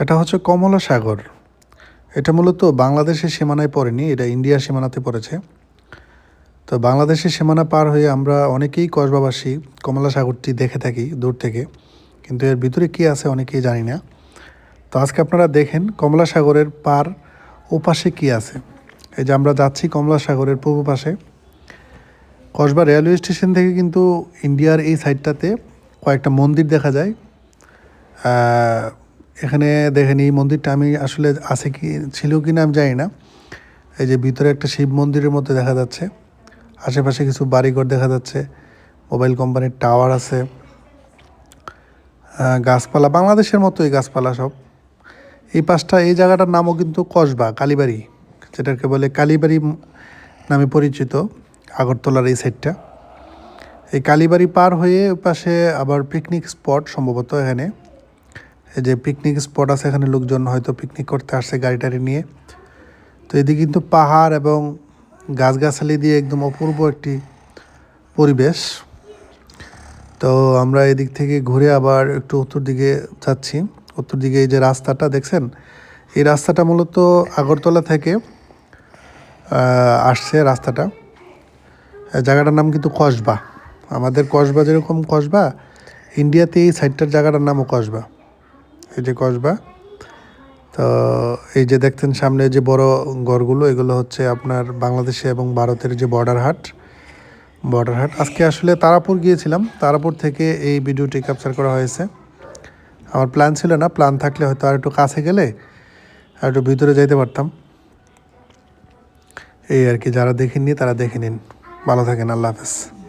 এটা হচ্ছে কমলা সাগর। এটা মূলত বাংলাদেশের সীমানায় পড়েনি, এটা ইন্ডিয়ার সীমানাতে পড়েছে। তো বাংলাদেশের সীমানা পার হয়ে আমরা অনেকেই কসবাবাসী, কমলা সাগরটি দেখে থাকি দূর থেকে। কিন্তু এর ভিতরে কী আছে অনেকেই জানি না। তো আজকে আপনারা দেখেন কমলা সাগরের পার ওপাশে কী আছে। এই যে আমরা যাচ্ছি কমলা সাগরের পূর্ব পাশে। কসবা রেলওয়ে স্টেশন থেকে কিন্তু ইন্ডিয়ার এই সাইডটাতে কয়েকটা মন্দির দেখা যায়। এখানে দেখেন এই মন্দিরটা আমি আসলে আছে কি, ছিল কি না আমি জানি না। এই যে ভিতরে একটা শিব মন্দিরের মধ্যে দেখা যাচ্ছে। আশেপাশে কিছু বাড়িঘর দেখা যাচ্ছে। মোবাইল কোম্পানির টাওয়ার আছে। গাছপালা, বাংলাদেশের মতো এই গাছপালা সব। এই পাশটা, এই জায়গাটার নামও কিন্তু কসবা, কালীবাড়ি, যেটাকে বলে কালীবাড়ি নামে পরিচিত আগরতলার এই সাইডটা এই কালীবাড়ি পার হয়ে পাশে আবার পিকনিক স্পট সম্ভবত এখানে। যে পিকনিক স্পট আছে, এখানে লোকজন হয়তো পিকনিক করতে আসছে গাড়ি টাড়ি নিয়ে। তো এদিকে কিন্তু পাহাড় এবং গাছগাছালি দিয়ে একদম অপূর্ব একটি পরিবেশ। তো আমরা এদিক থেকে ঘুরে আবার একটু উত্তর দিকে যাচ্ছি। উত্তর দিকে এই যে রাস্তাটা দেখছেন? এই রাস্তাটা মূলত আগরতলা থেকে আসছে রাস্তাটা। জায়গাটার নাম কিন্তু কসবা। আমাদের কসবা যেরকম কসবা, ইন্ডিয়াতে এই সাইডটার জায়গাটার নামও কসবা। এই যে কসবা। তো এই যে দেখতেন সামনে যে বড় ঘরগুলো এগুলো হচ্ছে আপনার বাংলাদেশে এবং ভারতের যে বর্ডার হাট। বর্ডার হাট। আজকে আসলে তারাপুর গিয়েছিলাম। তারাপুর থেকে এই ভিডিওটি ক্যাপচার করা হয়েছে। আমার প্ল্যান ছিল না। প্ল্যান থাকলে হয়তো আর একটু কাছে গেলে আর একটু ভিতরে যাইতে পারতাম। এই আর কি, যারা দেখেননি তারা দেখে নিন। ভালো থাকেন। আল্লাহ হাফেজ।